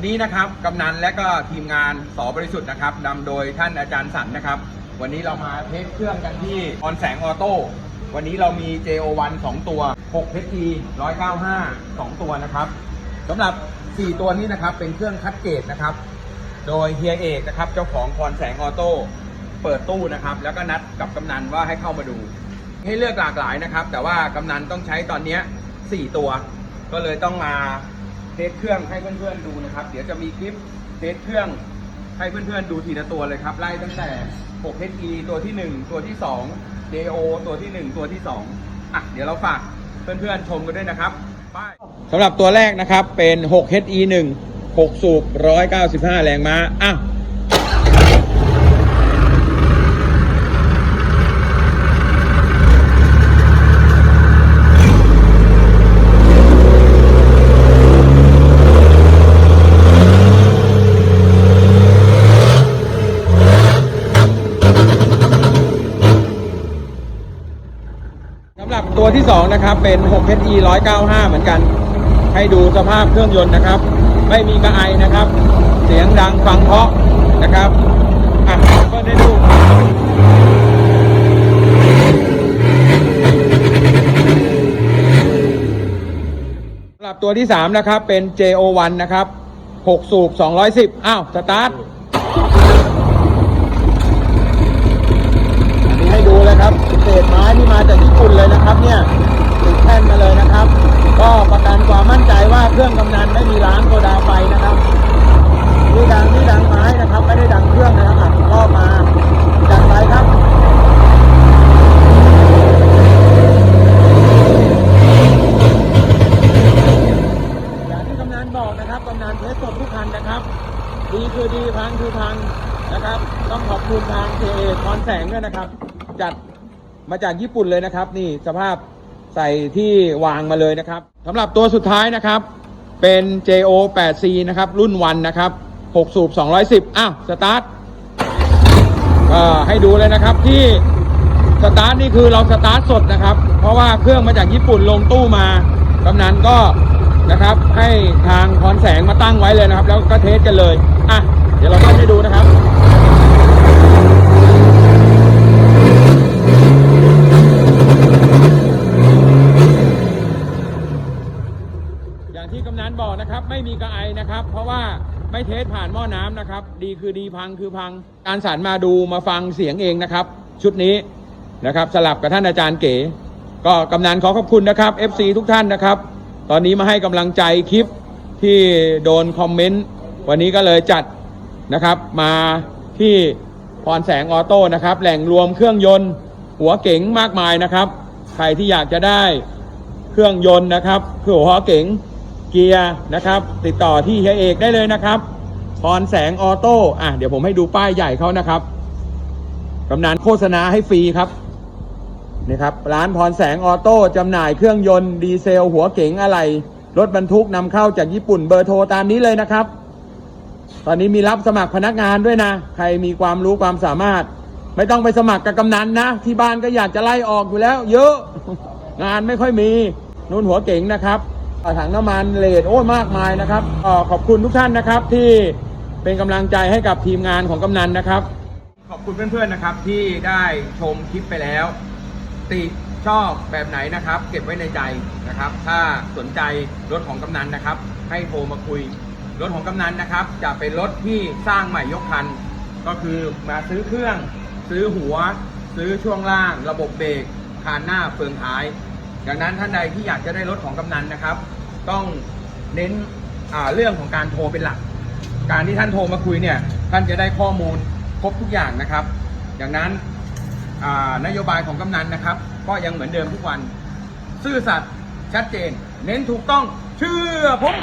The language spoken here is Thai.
วันนี้นะครับกำนันและก็ทีมงานสอบริสุทธิ์นะครับนำโดยท่านอาจารย์สันนะครับ วันนี้เรามาเทสเครื่องกันที่ออนแสงออโต้วันนี้เรามี JO1 2 ตัว6 HP 195 2 ตัวนะครับสำหรับ 4 ตัวนี้นะครับเป็นเครื่องคัดเกรดนะครับ โดยเฮียเอกนะครับเจ้าของพรแสงออโต้เปิดตู้นะครับ แล้วก็นัดกับกำนันว่าให้เข้ามาดู ให้เลือกหลากหลายนะครับ แต่ว่ากำนันต้องใช้ตอนนี้4ตัว ก็เลยต้องมา เทสเครื่องให้เพื่อนๆดูนะครับ เดี๋ยวจะมีคลิปเทสเครื่องให้เพื่อนๆดูทีละตัวเลยครับ ไล่ตั้งแต่ 6 HE ตัวที่ 1 ตัวที่ 2 DO ตัวที่ 1 ตัวที่ 2อะเดี๋ยวเราฝากเพื่อนๆชมกันด้วยนะครับไปสำหรับตัวแรกนะครับเป็น 6 HE 1 6 สูบ 195 แรงม้าอะำหรับตัวที่ 2 นะครับ เป็น6 HE 195 เหมือนกัน ให้ดูสภาพเครื่องยนต์นะครับ ไม่มีกระไอนะครับ เสียงดังฟังเพาะนะครับอะก็ได้ดูสำหรับตัวที่ 3 นะครับ เป็น JO1 นะครับ 6 สูบ 210 อ้าว สตาร์ท อันนี้ให้ดูเลยครับเศษไม้ที่มาจากญี่ปุ่นเลยนะครับ เนี่ยติดแท่นมาเลยนะครับ ก็ประกันความมั่นใจว่าเครื่องกำนันไม่มีล้างโซดาไฟนะครับที่ดังที่ดังไม้นะครับ ไม่ได้ดังเครื่องนะครับอัดรอบมาจัดไปครับ อย่างที่กำนันบอกนะครับ กำนันเทสสดทุกคันนะครับ ดีคือดีพังคือพังนะครับ ต้องขอบคุณทางเทเอคอนแสงด้วยนะครับ จัดมาจากญี่ปุ่นเลยนะครับ นี่สภาพใส่ที่วางมาเลยนะครับสำหรับตัวสุดท้ายนะครับ เป็น JO 8C นะครับ รุ่นวันนะครับ 6 สูบ 210 อ้าว สตาร์ทให้ดูเลยนะครับที่สตาร์ทนี่คือเราสตาร์ทสดนะครับ เพราะว่าเครื่องมาจากญี่ปุ่นลงตู้มากำนันก็ นะครับ ให้ทางคอนแสงมาตั้งไว้เลยนะครับ แล้วก็เทสกันเลยอะเดี๋ยวเราก็ให้ดูนะครับอย่างที่กำนันบอกนะครับไม่มีกระไอนะครับ เพราะว่าไม่เทสผ่านหม้อน้ำนะครับ ดีคือดีพังคือพัง การสารมาดูมาฟังเสียงเองนะครับ ชุดนี้นะครับ สลับกับท่านอาจารย์เก๋ ก็กำนันขอขอบคุณนะครับ FC ทุกท่านนะครับ ตอนนี้มาให้กำลังใจคลิปที่โดนคอมเมนต์วันนี้ก็เลยจัดนะครับ มาที่พรแสงออโต้นะครับ แหล่งรวมเครื่องยนต์ หัวเก๋งมากมายนะครับ ใครที่อยากจะได้เครื่องยนต์นะครับเครื่องหัวเก๋งเกียร์นะครับ ติดต่อที่เฮียเอกได้เลยนะครับพรแสงออโต้อะเดี๋ยวผมให้ดูป้ายใหญ่เขานะครับกำนันโฆษณาให้ฟรีครับ นี่ครับร้านพรแสงออโต้จำหน่ายเครื่องยนต์ดีเซล หัวเก๋งอะไร รถบรรทุกนำเข้าจากญี่ปุ่นเบอร์โทรตามนี้เลยนะครับ ตอนนี้มีรับสมัครพนักงานด้วยนะ ใครมีความรู้ความสามารถ ไม่ต้องไปสมัครกับกำนันนะ ที่บ้านก็อยากจะไล่ออกอยู่แล้ว เยอะงานไม่ค่อยมีนุ่นหัวเก๋งนะครับถังน้ำมันเลดโอ้มากมายนะครับขอบคุณทุกท่านนะครับที่เป็นกำลังใจให้กับทีมงานของกำนันนะครับ ขอบคุณเพื่อนๆนะครับที่ได้ชมคลิปไปแล้ว ติชอบแบบไหนนะครับ เก็บไว้ในใจนะครับ ถ้าสนใจรถของกำนันนะครับ ให้โทรมาคุย รถของกำนันนะครับ จะเป็นรถที่สร้างใหม่ยกคัน ก็คือมาซื้อเครื่อง ซื้อหัว ซื้อช่วงล่าง ระบบเบรกคานหน้าเฟืองท้าย ดังนั้นท่านใดที่อยากจะได้รถของกำนันนะครับ ต้องเน้นเรื่องของการโทรเป็นหลัก การที่ท่านโทรมาคุยเนี่ยท่านจะได้ข้อมูลครบทุกอย่างนะครับอย่างนั้น นโยบายของกำนันนะครับ ก็ยังเหมือนเดิมทุกวัน ซื่อสัตย์ชัดเจน เน้นถูกต้องเชื่อผม